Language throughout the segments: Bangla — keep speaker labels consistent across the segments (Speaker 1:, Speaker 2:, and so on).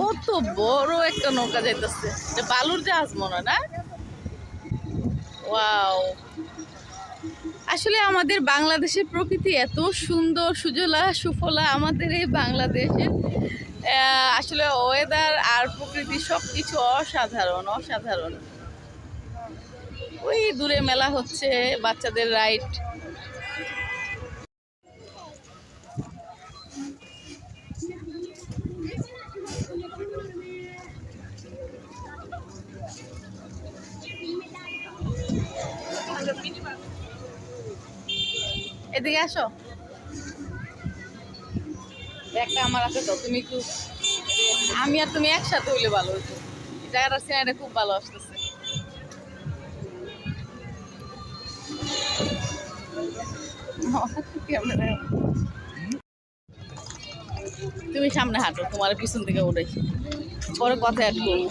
Speaker 1: কত বড় একটা নৌকা যাইতেছে। বালুর জাহাজ মনে না? ওয়াও। আসলে আমাদের বাংলাদেশের প্রকৃতি এত সুন্দর, সুজলা, সুফলা, আমাদের এই বাংলাদেশের আসলে ওয়েদার আর প্রকৃতি সব কিছু অসাধারণ অসাধারণ। ওই দূরে মেলা হচ্ছে, বাচ্চাদের রাইড এদিকে আসো। একটা আমার আছে তো তুমি একটু আমি আর তুমি একসাথে হইলে ভালো হতো এই জায়গাটার সিনারিটা খুব ভালো আসতেছে। তুমি সামনে হাঁটো, তোমার পিছন থেকে উঠাই পরে কথা অ্যাড করব।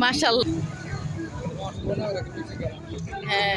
Speaker 1: মার্শাল হ্যাঁ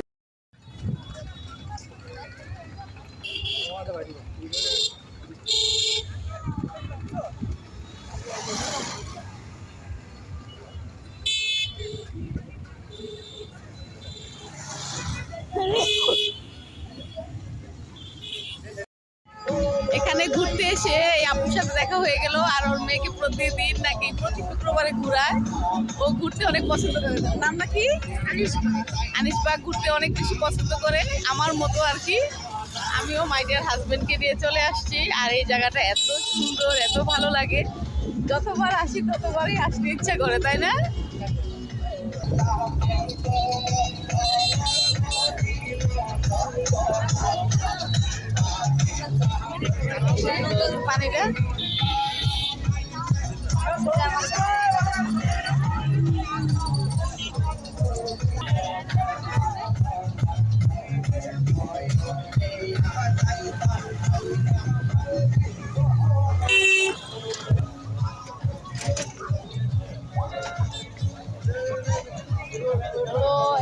Speaker 1: এখানে ঘুরতে এসে এই আপুর সাথে দেখা হয়ে গেল আর ওর মেয়েকে প্রতিদিন নাকি প্রতি শুক্রবারে ঘুরায়। ও ঘুরতে অনেক পছন্দ করে। নাম নাকি? আনিস বাগ ঘুরতে অনেক বেশি পছন্দ করে। আমার মতো আর কি। আমিও মাই হাজব্যান্ডকে নিয়ে চলে আসছি আর এই জায়গাটা এত সুন্দর এত ভালো লাগে। যতবার আসি ততবারই আসতে ইচ্ছা করে তাই না? পানিটা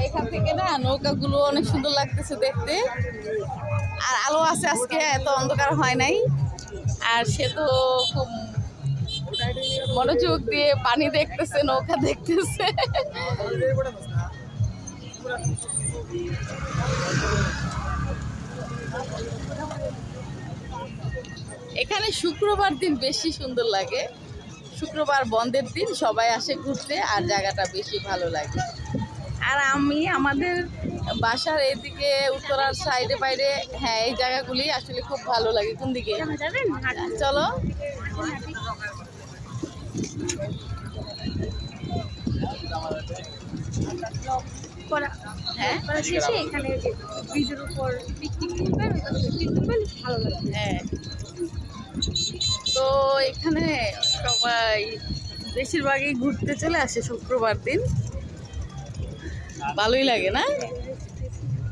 Speaker 1: এখান থেকে না নৌকাগুলো অনেক সুন্দর লাগতেছে দেখতে। আর আলো আছে আজকে, এত অন্ধকার হয় নাই। আর সে তো খুব মনোযোগ দিয়ে পানি দেখতেছে, নৌকা দেখতেছে। এখানে শুক্রবার দিন বেশি সুন্দর লাগে। শুক্রবার বন্ধের দিন সবাই আসে ঘুরতে, আর জায়গাটা বেশি ভালো লাগে। আর আমি, আমাদের বাসার এদিকে উত্তরার সাইডে বাইরে হ্যাঁ এই জায়গাগুলি আসলে খুব ভালো লাগে। কোন দিকে? চলো। হ্যাঁ?
Speaker 2: এখানে ব্রিজের উপর পিকনিক ভালো
Speaker 1: হ্যাঁ। তো এখানে সবাই বেশিরভাগই ঘুরতে চলে আসে শুক্রবার দিন। ভালোই লাগে না?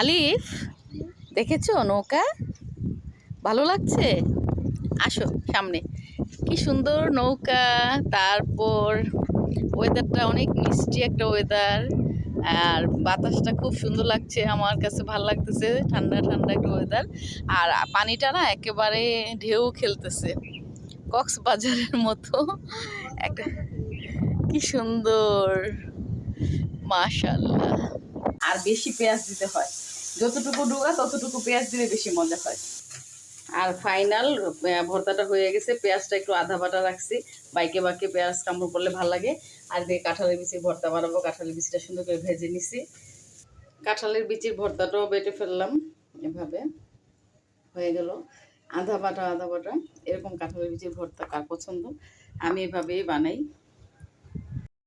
Speaker 1: আলিফ, দেখেছ নৌকা? ভালো লাগছে? আসো সামনে। কি সুন্দর নৌকা, তারপর ওয়েদারটা অনেক মিষ্টি একটা ওয়েদার আর বাতাসটা খুব সুন্দর লাগছে, আমার কাছে ভালো লাগতেছে, ঠান্ডা ঠান্ডা একটা ওয়েদার আর পানিটা না একেবারে ঢেউ খেলতেছে, কক্সবাজারের মতো। একটা কি সুন্দর মাশাল্লাহ আর বেশি পেঁয়াজ দিতে হয়। যতটুকু ডুগা, ততটুকু পেঁয়াজ দিলে বেশি মজা হয়। আর ফাইনাল ভর্তাটা হয়ে গেছে। পেঁয়াজটা একটু আধা বাটা রাখছি। বাইকে বাইকে পেঁয়াজ কামড় করলে ভালো লাগে। আর দিয়ে কাঁঠালের বিচির ভর্তা বানাবো। কাঁঠালের বিচিটা সুন্দর করে ভেজে নিছি। কাঁঠালের বিচির ভর্তাটাও বেটে ফেললাম। এভাবে হয়ে গেল। আধা বাটা আধা বাটা। এরকম কাঁঠালের বিচির ভর্তা কার পছন্দ? আমি এভাবেই বানাই।